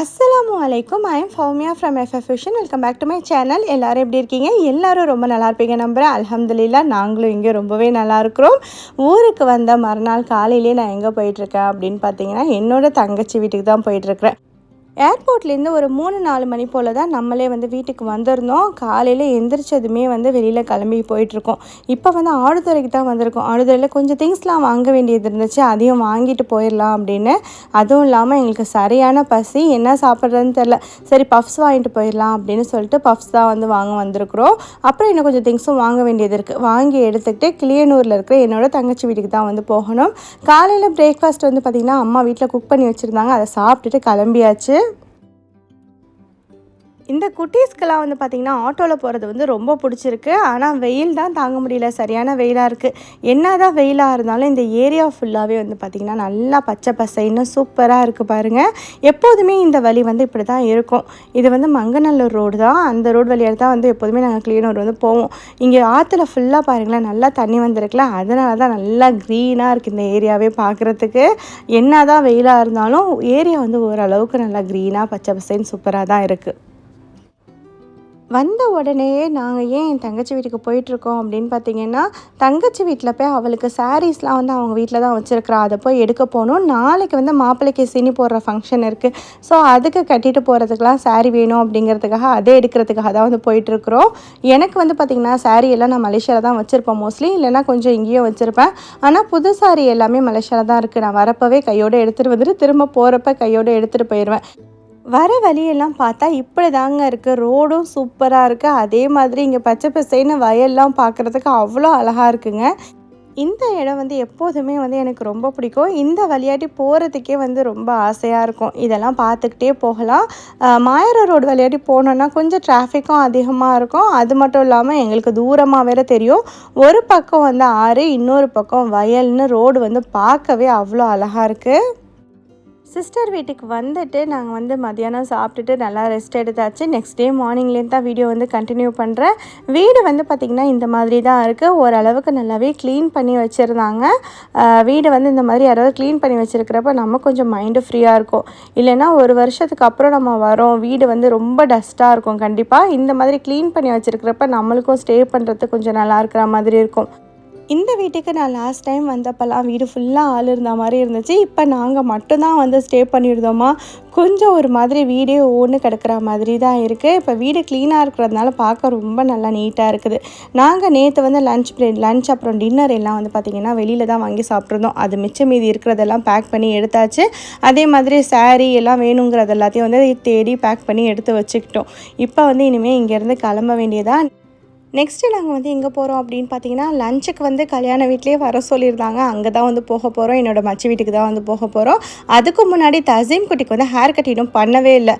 அஸ்ஸலாமு அலைக்கும் I am Fowmiya from FF fusion welcome back to my channel எல்லோரும் எப்படி இருக்கீங்க? எல்லோரும் ரொம்ப நல்லா இருப்பீங்க நம்புகிறேன் அலமதுல்லா நாங்களும் இங்கே ரொம்பவே நல்லா இருக்கிறோம். ஊருக்கு வந்த மறுநாள் காலையிலே நான் எங்கே போயிட்டுருக்கேன் அப்படின்னு பார்த்தீங்கன்னா என்னோடய தங்கச்சி வீட்டுக்கு தான் போயிட்டுருக்கிறேன் ஏர்போர்ட்லேருந்து ஒரு மூணு நாலு மணி போல் தான் நம்மளே வந்து வீட்டுக்கு வந்திருந்தோம். காலையில் எந்திரிச்சதுமே வந்து வெளியில் கிளம்பி போயிட்டுருக்கோம். இப்போ வந்து ஆடுதுறைக்கு தான் வந்திருக்கோம். ஆடுதுறையில் கொஞ்சம் திங்ஸ்லாம் வாங்க வேண்டியது இருந்துச்சு. அதையும் வாங்கிட்டு போயிடலாம் அப்படின்னு. அதுவும் இல்லாமல் எங்களுக்கு சரியான பசி. என்ன சாப்பிட்றதுன்னு தெரில சரி பஃப்ஸ் வாங்கிட்டு போயிடலாம் அப்படின்னு சொல்லிட்டு பஃப்ஸ் தான் வந்து வாங்க வந்திருக்கிறோம். அப்புறம் இன்னும் கொஞ்சம் திங்ஸும் வாங்க வேண்டியது இருக்குது வாங்கி எடுத்துக்கிட்டு கிளியனூரில் இருக்கிற என்னோட தங்கச்சி வீட்டுக்கு தான் வந்து போகணும். காலையில் பிரேக்ஃபாஸ்ட் வந்து பார்த்திங்கன்னா அம்மா வீட்டில் குக் பண்ணி வச்சுருந்தாங்க. அதை சாப்பிட்டுட்டு கிளம்பியாச்சு. இந்த குட்டீஸ்க்கெல்லாம் வந்து பார்த்திங்கன்னா ஆட்டோவில் போகிறது வந்து ரொம்ப பிடிச்சிருக்கு. ஆனால் வெயில் தான் தாங்க முடியல. சரியான வெயிலாக இருக்குது என்ன தான் வெயிலாக இருந்தாலும் இந்த ஏரியா ஃபுல்லாகவே வந்து பார்த்திங்கன்னா நல்லா பச்சை பசைன்னு சூப்பராக இருக்குது பாருங்கள் எப்போதுமே இந்த வழி வந்து இப்படி தான் இருக்கும். இது வந்து மங்கநல்லூர் ரோடு தான். அந்த ரோடு வழியாக தான் வந்து எப்போதுமே நாங்கள் கிளீனூர் வந்து போவோம். இங்கே ஆற்றுல ஃபுல்லாக பாருங்களேன் நல்லா தண்ணி வந்திருக்குல்ல. அதனால தான் நல்லா க்ரீனாக இருக்குது இந்த ஏரியாவே பார்க்குறதுக்கு என்ன தான் வெயிலாக இருந்தாலும் ஏரியா வந்து ஓரளவுக்கு நல்லா க்ரீனாக பச்சை பசைன்னு சூப்பராக தான் இருக்குது வந்த உடனேயே நாங்கள் ஏன் என் தங்கச்சி வீட்டுக்கு போயிட்டுருக்கோம் அப்படின்னு பார்த்தீங்கன்னா தங்கச்சி வீட்டில் போய் அவளுக்கு சாரீஸ்லாம் வந்து அவங்க வீட்டில் தான் வச்சுருக்கிறா. அதை போய் எடுக்க போகணும். நாளைக்கு வந்து மாப்பிள்ளைக்கு சினி போடுற ஃபங்க்ஷன் இருக்குது ஸோ அதுக்கு கட்டிட்டு போகிறதுக்கெலாம் சாரீ வேணும் அப்படிங்கிறதுக்காக அதை எடுக்கிறதுக்காக தான் வந்து போயிட்டுருக்குறோம். எனக்கு வந்து பார்த்திங்கன்னா சாரீ எல்லாம் நான் மலேசியாவில் தான் வச்சுருப்பேன் மோஸ்ட்லி இல்லைனா கொஞ்சம் இங்கேயும் வச்சுருப்பேன். ஆனால் புது saree எல்லாமே மலேசியாவில் தான் இருக்குது நான் வரப்பவே கையோடு எடுத்துகிட்டு வந்துட்டு திரும்ப போகிறப்ப கையோடு எடுத்துகிட்டு போயிடுவேன் வர வழியெல்லாம் பார்த்தா இப்படி தாங்க இருக்குது ரோடும் சூப்பராக இருக்குது அதே மாதிரி இங்கே பச்சை பசைன்னு வயல்லாம் பார்க்குறதுக்கு அவ்வளோ அழகாக இருக்குங்க. இந்த இடம் வந்து எப்போதுமே வந்து எனக்கு ரொம்ப பிடிக்கும். இந்த வழியாட்டி போகிறதுக்கே வந்து ரொம்ப ஆசையாக இருக்கும். இதெல்லாம் பார்த்துக்கிட்டே போகலாம். மாயர ரோடு வழியாட்டி போனோன்னா கொஞ்சம் டிராஃபிக்கும் அதிகமாக இருக்கும். அது மட்டும் இல்லாமல் எங்களுக்கு தூரமாக வேற தெரியும். ஒரு பக்கம் வந்து ஆறு இன்னொரு பக்கம் வயல்னு ரோடு வந்து பார்க்கவே அவ்வளோ அழகாக இருக்குது சிஸ்டர் வீட்டுக்கு வந்துட்டு நாங்கள் வந்து மதியானம் சாப்பிட்டுட்டு நல்லா ரெஸ்ட் எடுத்தாச்சு. நெக்ஸ்ட் டே மார்னிங்லேருந்து தான் வீடியோ வந்து கண்டினியூ பண்ணுறேன் வீடு வந்து பார்த்திங்கன்னா இந்த மாதிரி தான் இருக்குது ஓரளவுக்கு நல்லாவே க்ளீன் பண்ணி வச்சுருந்தாங்க. வீடு வந்து இந்த மாதிரி யாராவது க்ளீன் பண்ணி வச்சுருக்கிறப்ப நம்ம கொஞ்சம் மைண்டு ஃப்ரீயாக இருக்கும். இல்லைன்னா ஒரு வருஷத்துக்கு அப்புறம் நம்ம வரோம். வீடு வந்து ரொம்ப டஸ்ட்டாக இருக்கும் கண்டிப்பாக இந்த மாதிரி க்ளீன் பண்ணி வச்சுருக்கிறப்ப நம்மளுக்கும் ஸ்டே பண்ணுறது கொஞ்சம் நல்லா இருக்கிற மாதிரி இருக்கும். இந்த வீட்டுக்கு நான் லாஸ்ட் டைம் வந்தப்பெல்லாம் வீடு ஃபுல்லாக ஆள் இருந்த மாதிரி இருந்துச்சு. இப்போ நாங்கள் மட்டும்தான் வந்து ஸ்டே பண்ணியிருந்தோமா? கொஞ்சம் ஒரு மாதிரி வீடே ஒன்று கிடக்கிற மாதிரி தான் இருக்குது இப்போ வீடு க்ளீனாக இருக்கிறதுனால பார்க்க ரொம்ப நல்லா நீட்டாக இருக்குது. நாங்கள் நேற்று வந்து லஞ்ச் லஞ்ச் அப்புறம் டின்னர் எல்லாம் வந்து பார்த்திங்கன்னா வெளியில் தான் வாங்கி சாப்பிட்ருந்தோம் அது மிச்சம் மீதி இருக்கிறதெல்லாம் பேக் பண்ணி எடுத்தாச்சு. அதே மாதிரி சாரீ எல்லாம் வேணுங்கிறது எல்லாத்தையும் வந்து தேடி பேக் பண்ணி எடுத்து வச்சுக்கிட்டோம். இப்போ வந்து இனிமேல் இங்கேருந்து கிளம்ப வேண்டியதான் நெக்ஸ்ட்டு நாங்கள் வந்து எங்கே போகிறோம் அப்படின்னு பார்த்தீங்கன்னா லஞ்சுக்கு வந்து கல்யாண வீட்லேயே வர சொல்லியிருந்தாங்க. அங்கே தான் வந்து போக போகிறோம் என்னோடய மச்சி வீட்டுக்கு தான் வந்து போக போகிறோம் அதுக்கு முன்னாடி தசீம் குட்டிக்கு வந்து ஹேர் கட் இன்னும் பண்ணவே இல்லை.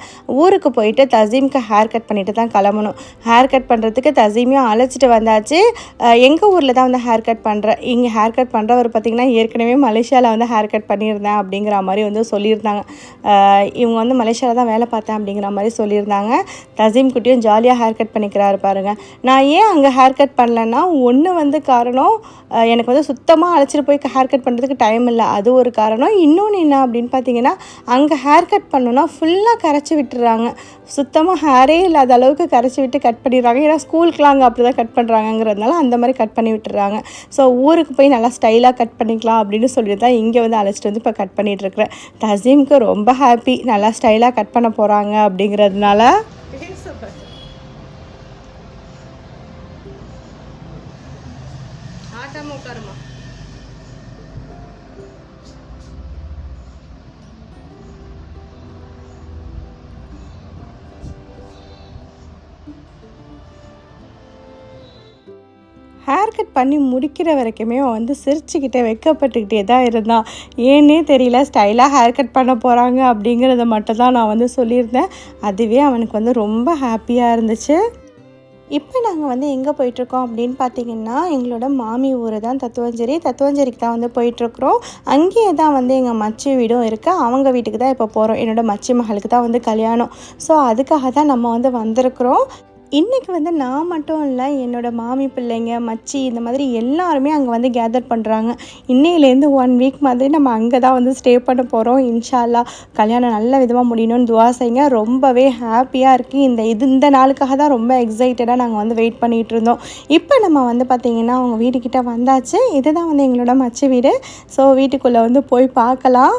ஊருக்கு போயிட்டு தசீம்க்கு ஹேர் கட் பண்ணிட்டு தான் கிளம்பணும். ஹேர் கட் பண்ணுறதுக்கு தசீமையும் அழைச்சிட்டு வந்தாச்சு. எங்கள் ஊரில் தான் வந்து ஹேர் கட் பண்ணுறேன் இங்கே ஹேர் கட் பண்ணுறவர் பார்த்திங்கன்னா ஏற்கனவே மலேசியாவில் வந்து ஹேர் கட் பண்ணியிருந்தேன் அப்படிங்கிற மாதிரி வந்து சொல்லியிருந்தாங்க. இவங்க வந்து மலேசியாவில் தான் வேலை பார்த்தேன் அப்படிங்கிற மாதிரி சொல்லியிருந்தாங்க. தசீம் குட்டியும் ஜாலியாக ஹேர் கட் பண்ணிக்கிறாரு பாருங்கள் நான் ஏன் ஏன் அங்கே ஹேர் கட் பண்ணலன்னா ஒன்று வந்து காரணம் எனக்கு வந்து சுத்தமாக அழைச்சிட்டு போய் ஹேர் கட் பண்ணுறதுக்கு டைம் இல்லை. அது ஒரு காரணம். இன்னொன்று என்ன அப்படின்னு பார்த்தீங்கன்னா அங்கே ஹேர் கட் பண்ணோன்னா ஃபுல்லாக கரைச்சி விட்டுறாங்க. சுத்தமாக ஹேரே இல்லாத அளவுக்கு கரைச்சி விட்டு கட் பண்ணிடுறாங்க. ஏன்னா ஸ்கூலுக்குலாம் அங்கே அப்படி தான் கட் பண்ணுறாங்கங்கிறதுனால அந்த மாதிரி கட் பண்ணி விட்டுறாங்க. ஸோ ஊருக்கு போய் நல்லா ஸ்டைலாக கட் பண்ணிக்கலாம் அப்படின்னு சொல்லிட்டு தான் இங்கே வந்து அழைச்சிட்டு வந்து இப்போ கட் பண்ணிகிட்ருக்குறேன் இருக்கிறேன். தசீம்க்கு ரொம்ப ஹாப்பி நல்லா ஸ்டைலாக கட் பண்ண போகிறாங்க அப்படிங்கிறதுனால ஹேர் கட் பண்ணி முடிக்கிற வரைக்குமே அவன் வந்து சிரிச்சுக்கிட்டே வெக்கப்பட்டுக்கிட்டே தான் இருந்தான். ஏன்னே தெரியல ஸ்டைலாக ஹேர் கட் பண்ண போகிறாங்க அப்படிங்கிறத மட்டும் தான் நான் வந்து சொல்லியிருந்தேன். அதுவே அவனுக்கு வந்து ரொம்ப ஹாப்பியாக இருந்துச்சு. இப்போ நாங்கள் வந்து எங்கே போயிட்டுருக்கோம் அப்படின்னு பார்த்தீங்கன்னா எங்களோட மாமி ஊர் தான் தத்துவஞ்சேரி. தத்துவஞ்சேரிக்கு தான் வந்து போயிட்டுருக்குறோம். அங்கேயே தான் வந்து எங்கள் மச்சி வீடும் இருக்குது அவங்க வீட்டுக்கு தான் இப்போ போகிறோம் என்னோடய மச்சி மகளுக்கு தான் வந்து கல்யாணம். ஸோ அதுக்காக தான் நம்ம வந்து வந்திருக்கிறோம். இன்றைக்கி வந்து நான் மட்டும் இல்லை என்னோடய மாமி பிள்ளைங்க மச்சி இந்த மாதிரி எல்லாருமே அங்கே வந்து கேதர் பண்ணுறாங்க இன்னையிலேருந்து ஒன் வீக் மாதிரி நம்ம அங்கே தான் வந்து ஸ்டே பண்ண போகிறோம் இன்ஷால்லா கல்யாணம் நல்ல விதமாக முடியணும்னு துவா செய்யுங்க. ரொம்பவே ஹாப்பியாக இருக்குது இந்த இது இந்த நாளுக்காக தான் ரொம்ப எக்ஸைட்டடாக நாங்கள் வந்து வெயிட் பண்ணிகிட்டு இருந்தோம். இப்போ நம்ம வந்து பார்த்திங்கன்னா அவங்க வீட்டுக்கிட்ட வந்தாச்சு. இதுதான் வந்து எங்களோட மச்சி வீடு. ஸோ வீட்டுக்குள்ளே வந்து போய் பார்க்கலாம்.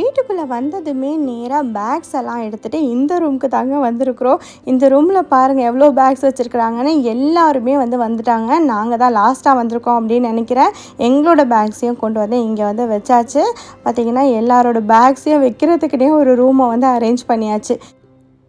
வீட்டுக்குள்ளே வந்ததுமே நேராக பேக்ஸ் எல்லாம் எடுத்துகிட்டு இந்த ரூமுக்கு தாங்க வந்திருக்கிறோம். இந்த ரூமில் பாருங்கள் எவ்வளோ பேக்ஸ் வச்சுருக்குறாங்கன்னு எல்லாருமே வந்து வந்துட்டாங்க. நாங்கள் தான் லாஸ்ட்டாக வந்திருக்கோம் அப்படின்னு நினைக்கிறேன். எங்களோட பேக்ஸையும் கொண்டு வந்து இங்கே வந்து வச்சாச்சு. பார்த்திங்கன்னா எல்லாரோட பேக்ஸையும் வைக்கிறதுக்குனே ஒரு ரூமை வந்து அரேஞ்ச் பண்ணியாச்சு.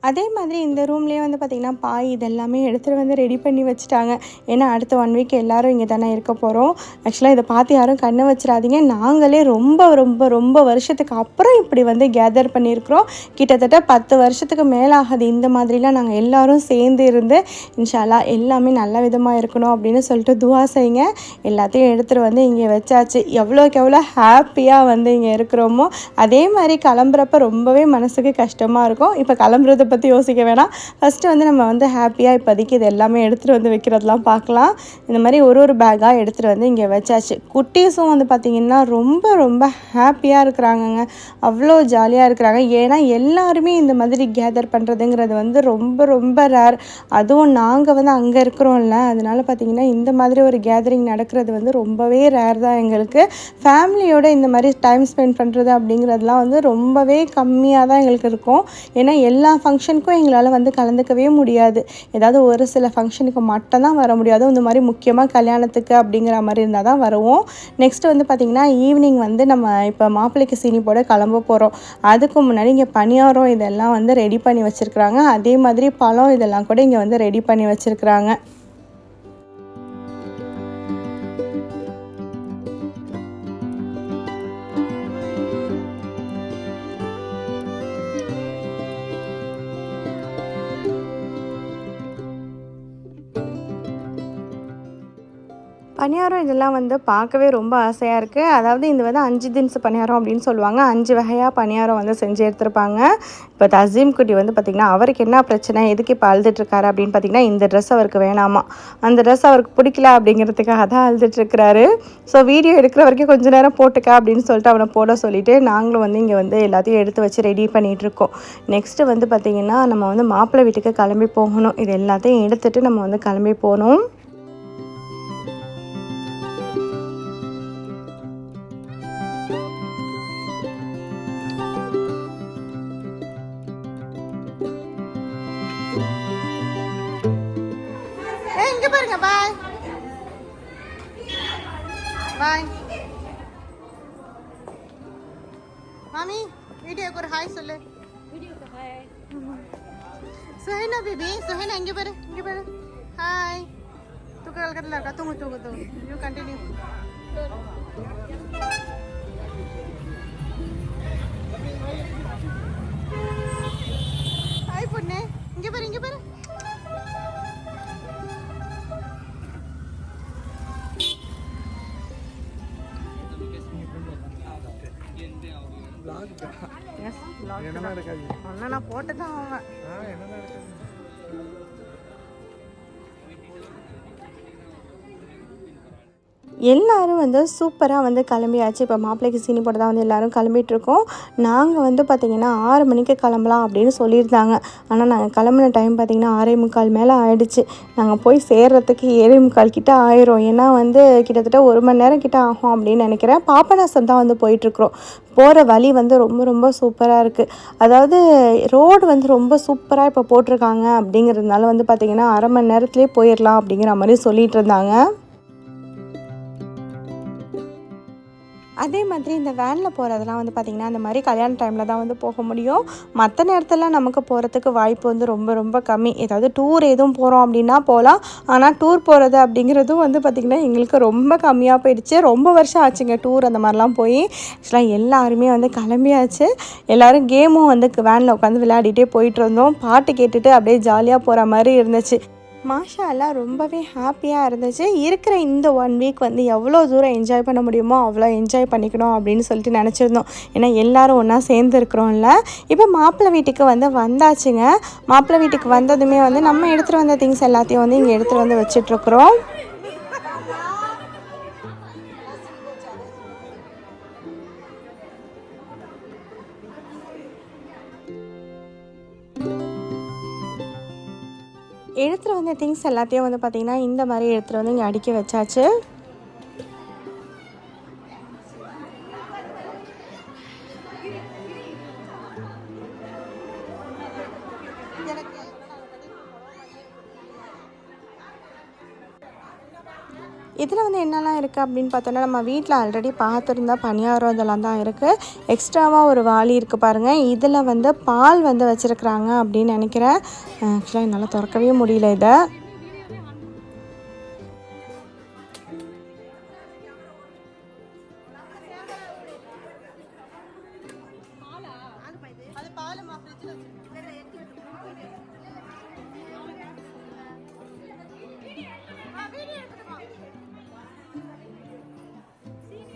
அதே மாதிரி இந்த ரூம்லேயே வந்து பார்த்திங்கன்னா பாய் இதெல்லாமே எடுத்துகிட்டு வந்து ரெடி பண்ணி வச்சுட்டாங்க. ஏன்னா அடுத்த ஒன் வீக் எல்லோரும் இங்கே தானே இருக்க போகிறோம் ஆக்சுவலாக இதை பார்த்து யாரும் கண்ணு வச்சிடாதீங்க. நாங்களே ரொம்ப ரொம்ப ரொம்ப வருஷத்துக்கு அப்புறம் இப்படி வந்து கேதர் பண்ணியிருக்கிறோம். கிட்டத்தட்ட பத்து வருஷத்துக்கு மேலே ஆகுது இந்த மாதிரிலாம் நாங்கள் எல்லோரும் சேர்ந்து இருந்து இன்ஷால்லா எல்லாமே நல்ல விதமாக இருக்கணும் அப்படின்னு சொல்லிட்டு துவா செய்யுங்க. எல்லாத்தையும் எடுத்துகிட்டு வந்து இங்கே வச்சாச்சு. எவ்வளோக்கு எவ்வளோ ஹாப்பியாக வந்து இங்கே இருக்கிறோமோ அதே மாதிரி கிளம்புறப்ப ரொம்பவே மனசுக்கு கஷ்டமாக இருக்கும். இப்போ கிளம்புறது பற்றி யோசிக்க வேணாம். ஃபஸ்ட்டு வந்து நம்ம வந்து ஹாப்பியாக இப்போதைக்கு இது எல்லாமே எடுத்துகிட்டு வந்து வைக்கிறதெல்லாம் பார்க்கலாம். இந்த மாதிரி ஒரு ஒரு பேக்காக எடுத்துகிட்டு வந்து இங்கே வச்சாச்சு. குட்டீஸும் வந்து பார்த்திங்கன்னா ரொம்ப ரொம்ப ஹாப்பியாக இருக்கிறாங்கங்க. அவ்வளோ ஜாலியாக இருக்கிறாங்க. ஏன்னா எல்லாருமே இந்த மாதிரி கேதர் பண்ணுறதுங்கிறது வந்து ரொம்ப ரொம்ப ரேர் அதுவும் நாங்கள் வந்து அங்கே இருக்கிறோம்ல. அதனால் பார்த்திங்கன்னா இந்த மாதிரி ஒரு கேதரிங் நடக்கிறது வந்து ரொம்பவே ரேர் தான் எங்களுக்கு. ஃபேமிலியோட இந்த மாதிரி டைம் ஸ்பெண்ட் பண்ணுறது அப்படிங்கிறதுலாம் வந்து ரொம்பவே கம்மியாக தான் எங்களுக்கு இருக்கும். ஏன்னா எல்லா ஃபங்க்ஷன் ஃபங்க்ஷனுக்கும் எங்களால் வந்து கலந்துக்கவே முடியாது. ஏதாவது ஒரு சில ஃபங்க்ஷனுக்கு மட்டும்தான் வர முடியாது இந்த மாதிரி முக்கியமாக கல்யாணத்துக்கு அப்படிங்கிற மாதிரி இருந்தால் தான் வருவோம். நெக்ஸ்ட் வந்து பார்த்திங்கன்னா ஈவினிங் வந்து நம்ம இப்போ மாப்பிள்ளைக்கு சீனி போட கிளம்ப போகிறோம் அதுக்கு முன்னாடி இங்கே பணியாரம் இதெல்லாம் வந்து ரெடி பண்ணி வச்சுருக்குறாங்க. அதே மாதிரி பழம் இதெல்லாம் கூட இங்கே வந்து ரெடி பண்ணி வச்சுருக்குறாங்க. பணியாரம் இதெல்லாம் வந்து பார்க்கவே ரொம்ப ஆசையாக இருக்குது அதாவது இது வந்து அஞ்சு தின்ஸ் பணியாரம் அப்படின்னு சொல்லுவாங்க. அஞ்சு வகையாக பணியாரம் வந்து செஞ்சு எடுத்திருப்பாங்க. இப்போ தசீம் குட்டி வந்து பார்த்திங்கன்னா அவருக்கு என்ன பிரச்சனை எதுக்கு இப்போ அழுதுட்டுருக்காரு அப்படின்னு பார்த்திங்கன்னா இந்த ட்ரெஸ் அவருக்கு வேணாமா? அந்த ட்ரெஸ் அவருக்கு பிடிக்கல அப்படிங்கிறதுக்காக தான் அழுதுட்டுருக்கிறாரு. ஸோ வீடியோ எடுக்கிற வரைக்கும் கொஞ்ச நேரம் போட்டுக்க அப்படின்னு சொல்லிட்டு அவனை போட சொல்லிவிட்டு நாங்களும் வந்து இங்கே வந்து எல்லாத்தையும் எடுத்து வச்சு ரெடி பண்ணிகிட்ருக்கோம் நெக்ஸ்ட்டு வந்து பார்த்திங்கன்னா நம்ம வந்து மாப்பிள்ளை வீட்டுக்கு கிளம்பி போகணும். இது எல்லாத்தையும் எடுத்துகிட்டு நம்ம வந்து கிளம்பி போகணும். பாருங்க பாய் பாய் மாமி வீடியோக்கு ஒரு ஹாய் சொல்லு. வீடியோக்கு ஹாய் சுஹைனா பேபி சுஹைனா இங்கே பாரு இங்கே பாரு. ஹாய் தூக்க கலக்கத்தில் இருக்கா? தூங்கு தூங்கு தூங்கு. யூ கண்டினியூ எஸ் அண்ணா நான் போட்டு தான் அவன் எல்லோரும் வந்து சூப்பராக வந்து கிளம்பியாச்சு. இப்போ மாப்பிள்ளைக்கு சீனி போட தான் வந்து எல்லோரும் கிளம்பிகிட்ருக்கோம் நாங்கள் வந்து பார்த்திங்கன்னா ஆறு மணிக்கு கிளம்பலாம் அப்படின்னு சொல்லியிருந்தாங்க. ஆனால் நாங்கள் கிளம்புன டைம் பார்த்திங்கன்னா ஆறே முக்கால் மேலே ஆயிடுச்சு. நாங்கள் போய் சேர்றதுக்கு ஏழே முக்கால் கிட்ட ஆயிரும். ஏன்னா வந்து கிட்டத்தட்ட ஒரு மணி நேரம் கிட்ட ஆகும் அப்படின்னு நினைக்கிறேன். பாப்பநாசம் தான் வந்து போயிட்டுருக்குறோம். போகிற வழி வந்து ரொம்ப ரொம்ப சூப்பராக இருக்குது அதாவது ரோடு வந்து ரொம்ப சூப்பராக இப்போ போட்டிருக்காங்க. அப்படிங்கிறதுனால வந்து பார்த்திங்கன்னா அரை மணி நேரத்துலேயே போயிடலாம் அப்படிங்கிற மாதிரி சொல்லிகிட்டு இருந்தாங்க. அதே மாதிரி இந்த வேனில் போகிறதெல்லாம் வந்து பார்த்திங்கன்னா அந்த மாதிரி கல்யாண டைமில் தான் வந்து போக முடியும். மற்ற நேரத்தில் நமக்கு போகிறதுக்கு வாய்ப்பு வந்து ரொம்ப ரொம்ப கம்மி. ஏதாவது டூர் எதுவும் போகிறோம் அப்படின்னா போகலாம் ஆனால் டூர் போகிறது அப்படிங்கிறதும் வந்து பார்த்திங்கன்னா எங்களுக்கு ரொம்ப கம்மியாக போயிடுச்சு. ரொம்ப வருஷம் ஆச்சுங்க டூர் அந்த மாதிரிலாம் போய். ஆக்சுவலாக எல்லாருமே வந்து கிளம்பியாச்சு. எல்லோரும் கேமும் வந்து வேனில் உட்காந்து விளையாடிட்டே போயிட்டு இருந்தோம். பாட்டு கேட்டுட்டு அப்படியே ஜாலியாக போகிற மாதிரி இருந்துச்சு. மாஷா எல்லாம் ரொம்பவே ஹாப்பியாக இருந்துச்சு. இருக்கிற இந்த ஒன் வீக் வந்து எவ்வளோ தூரம் என்ஜாய் பண்ண முடியுமோ அவ்வளோ என்ஜாய் பண்ணிக்கணும் அப்படின்னு சொல்லிட்டு நினச்சிருந்தோம். ஏன்னா எல்லாரும் ஒன்றா சேர்ந்து இருக்கிறோம்ல. இப்போ மாப்பிள்ளை வீட்டுக்கு வந்து வந்தாச்சுங்க. மாப்பிள்ளை வீட்டுக்கு வந்ததுமே வந்து நம்ம எடுத்துகிட்டு வந்த திங்ஸ் எல்லாத்தையும் வந்து இங்கே எடுத்துகிட்டு வந்து வச்சிட்ருக்குறோம் எடுத்துகிட்டு வந்த திங்ஸ் எல்லாத்தையும் வந்து பார்த்திங்கன்னா இந்த மாதிரி எடுத்துகிட்டு வந்து இங்கே அடுக்கி வச்சாச்சு. இதில் வந்து என்னெல்லாம் இருக்குது அப்படின்னு பார்த்தோன்னா நம்ம வீட்டில் ஆல்ரெடி பார்த்துருந்தா பணியாரம் இதெல்லாம் தான் இருக்குது. எக்ஸ்ட்ராவாக ஒரு வாளி இருக்குது பாருங்கள் இதில் வந்து பால் வந்து வச்சுருக்குறாங்க அப்படின்னு நினைக்கிறேன். ஆக்சுவலாக என்னால் திறக்கவே முடியல இதை.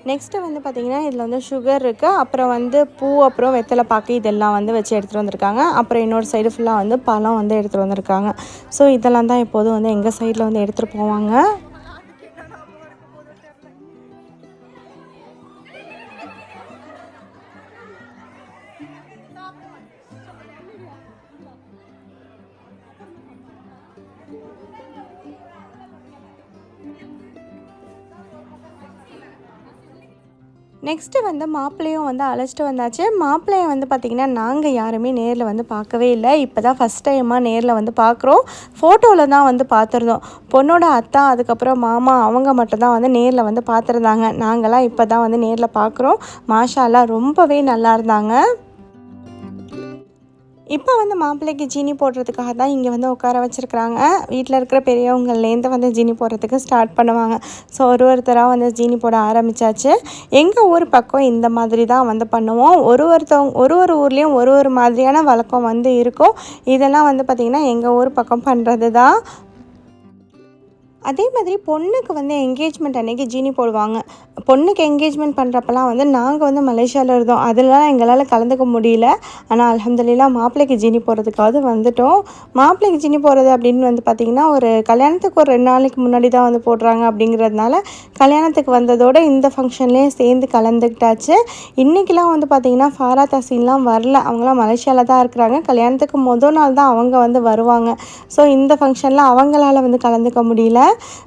நெக்ஸ்ட்டு வந்து பார்த்திங்கன்னா இதில் வந்து சுகர் இருக்குது அப்புறம் வந்து பூ அப்புறம் வெத்தலை பாக்கு இதெல்லாம் வந்து வச்சு எடுத்துகிட்டு வந்திருக்காங்க. அப்புறம் இன்னொரு சைடு ஃபுல்லாக வந்து பழம் வந்து எடுத்துகிட்டு வந்திருக்காங்க. ஸோ இதெல்லாம் தான் எப்போதும் வந்து எங்கள் சைடில் வந்து எடுத்துகிட்டு போவாங்க. நெக்ஸ்ட்டு வந்து மாப்பிள்ளையும் வந்து அழைச்சிட்டு வந்தாச்சு. மாப்பிள்ளையை வந்து பார்த்திங்கன்னா நாங்கள் யாருமே நேரில் வந்து பார்க்கவே இல்லை. இப்போ தான் ஃபஸ்ட் டைமாக நேரில் வந்து பார்க்குறோம். ஃபோட்டோவில் தான் வந்து பார்த்துருந்தோம். பொண்ணோட அத்தா அதுக்கப்புறம் மாமா அவங்க மட்டும்தான் வந்து நேரில் வந்து பார்த்துருந்தாங்க. நாங்களாம் இப்போ தான் வந்து நேரில் பார்க்குறோம். மாஷாலாம் ரொம்பவே நல்லா இருந்தாங்க. இப்போ வந்து மாப்பிள்ளைக்கு ஜீனி போடுறதுக்காக தான் இங்கே வந்து உட்கார வச்சுருக்குறாங்க. வீட்டில் இருக்கிற பெரியவங்கள்லேருந்து வந்து ஜீனி போடுறதுக்கு ஸ்டார்ட் பண்ணுவாங்க. ஸோ ஒரு ஒருத்தராக வந்து ஜீனி போட ஆரம்பித்தாச்சு எங்கள் ஊர் பக்கம் இந்த மாதிரி தான் வந்து பண்ணுவோம். ஒரு ஒருத்தவங்க ஒரு ஒரு ஊர்லேயும் ஒரு ஒரு மாதிரியான வழக்கம் வந்து இருக்கும். இதெல்லாம் வந்து பார்த்திங்கன்னா எங்கள் ஊர் பக்கம் பண்ணுறது தான். அதே மாதிரி பொண்ணுக்கு வந்து என்கேஜ்மெண்ட் அன்றைக்கி ஜீனி போடுவாங்க. பொண்ணுக்கு என்கேஜ்மெண்ட் பண்ணுறப்பெல்லாம் வந்து நாங்கள் வந்து மலேசியாவில் இருந்தோம். அதெல்லாம் எங்களால் கலந்துக்க முடியல. ஆனால் அலமதுல்லா மாப்பிள்ளைக்கு ஜீனி போடுறதுக்காவது வந்துட்டோம். மாப்பிள்ளைக்கு ஜீனி போடுறது அப்படின்னு வந்து பார்த்திங்கன்னா ஒரு கல்யாணத்துக்கு ஒரு ரெண்டு நாளைக்கு முன்னாடி தான் வந்து போடுறாங்க அப்படிங்கிறதுனால கல்யாணத்துக்கு வந்ததோடு இந்த ஃபங்க்ஷன்லேயே சேர்ந்து கலந்துக்கிட்டாச்சு. இன்றைக்கெலாம் வந்து பார்த்திங்கன்னா ஃபாரா தசீன்லாம் வரல. அவங்களாம் மலேசியாவில் தான் இருக்கிறாங்க. கல்யாணத்துக்கு மொதல் நாள் தான் அவங்க வந்து வருவாங்க. ஸோ இந்த ஃபங்க்ஷனில் அவங்களால வந்து கலந்துக்க முடியல.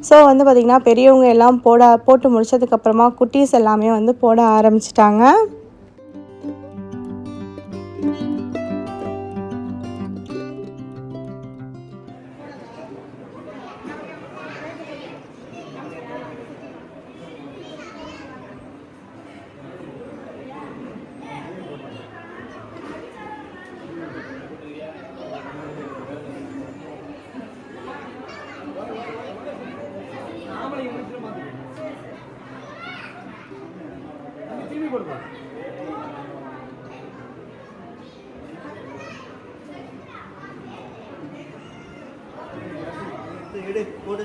ஸோ வந்து பார்த்திங்கன்னா பெரியவங்க எல்லாம் போட போட்டு முடிச்சதுக்கப்புறமா குட்டீஸ் எல்லாமே வந்து போட ஆரம்பிச்சிட்டாங்க. எடு போடு போடு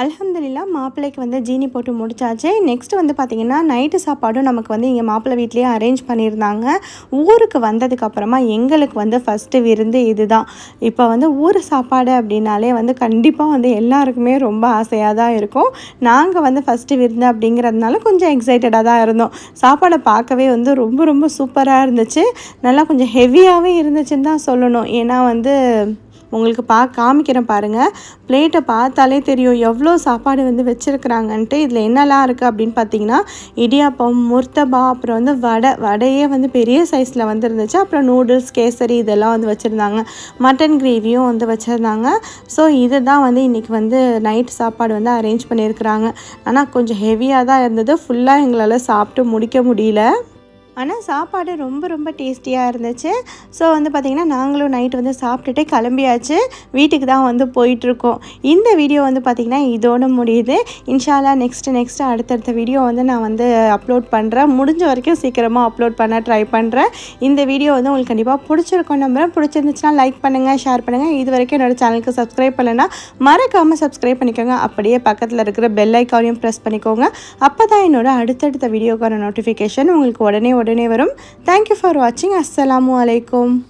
அலமதுல்லா மாப்பிள்ளைக்கு வந்து ஜீனி போட்டு முடிச்சாச்சு. நெக்ஸ்ட் வந்து பார்த்திங்கன்னா நைட்டு சாப்பாடும் நமக்கு வந்து இங்கே மாப்பிள்ளை வீட்லேயே அரேஞ்ச் பண்ணியிருந்தாங்க. ஊருக்கு வந்ததுக்கப்புறமா எங்களுக்கு வந்து ஃபஸ்ட்டு விருந்து இதுதான். இப்போ வந்து ஊர் சாப்பாடு அப்படின்னாலே வந்து கண்டிப்பாக வந்து எல்லாருக்குமே ரொம்ப ஆசையாக தான் இருக்கும். நாங்கள் வந்து ஃபஸ்ட்டு விருந்து அப்படிங்கிறதுனால கொஞ்சம் எக்ஸைட்டடாக தான் இருந்தோம். சாப்பாடை பார்க்கவே வந்து ரொம்ப ரொம்ப சூப்பராக இருந்துச்சு. நல்லா கொஞ்சம் ஹெவியாகவே இருந்துச்சுன்னு தான் சொல்லணும். ஏன்னா வந்து உங்களுக்கு பா காமிக்கிறேன் பாருங்கள் பிளேட்டை பார்த்தாலே தெரியும் எவ்வளோ சாப்பாடு வந்து வச்சுருக்குறாங்கன்ட்டு. இதில் என்னெல்லாம் இருக்குது அப்படின்னு பார்த்தீங்கன்னா இடியாப்பம் முர்த்தபா அப்புறம் வந்து வடை வடையே வந்து பெரிய சைஸில் வந்துருந்துச்சு. அப்புறம் நூடுல்ஸ் கேசரி இதெல்லாம் வந்து வச்சுருந்தாங்க. மட்டன் கிரேவியும் வந்து வச்சுருந்தாங்க. ஸோ இதுதான் வந்து இன்றைக்கி வந்து நைட் சாப்பாடு வந்து அரேஞ்ச் பண்ணியிருக்கிறாங்க. ஆனால் கொஞ்சம் ஹெவியாக தான் இருந்தது. ஃபுல்லாக எங்களால் சாப்பிட்டு முடிக்க முடியல. ஆனால் சாப்பாடு ரொம்ப ரொம்ப டேஸ்டியாக இருந்துச்சு. ஸோ வந்து பார்த்திங்கன்னா நாங்களும் நைட்டு வந்து சாப்பிட்டுட்டு கிளம்பியாச்சு. வீட்டுக்கு தான் வந்து போயிட்டுருக்கோம். இந்த வீடியோ வந்து பார்த்திங்கன்னா இதோடு முடியுது. இன்ஷாலா நெக்ஸ்ட்டு நெக்ஸ்ட்டு அடுத்தடுத்த வீடியோ வந்து நான் வந்து அப்லோட் பண்ணுறேன் முடிஞ்ச வரைக்கும் சீக்கிரமாக அப்லோட் பண்ண ட்ரை பண்ணுறேன் இந்த வீடியோ வந்து உங்களுக்கு கண்டிப்பாக பிடிச்சிருக்கும் நம்புறேன். பிடிச்சிருந்துச்சுன்னா லைக் பண்ணுங்கள் ஷேர் பண்ணுங்கள் இது வரைக்கும் என்னோடய சேனலுக்கு சப்ஸ்கிரைப் பண்ணலைன்னா மறக்காமல் சப்ஸ்கிரைப் பண்ணிக்கோங்க. அப்படியே பக்கத்தில் இருக்கிற பெல் ஐக்கானையும் ப்ரெஸ் பண்ணிக்கோங்க. அப்போ தான் என்னோடய அடுத்தடுத்த வீடியோக்கான நோட்டிஃபிகேஷன் உங்களுக்கு உடனே உடனே வரும். தேங்க்யூ ஃபார் வாட்சிங் அஸ்லாம் அலைக்கும்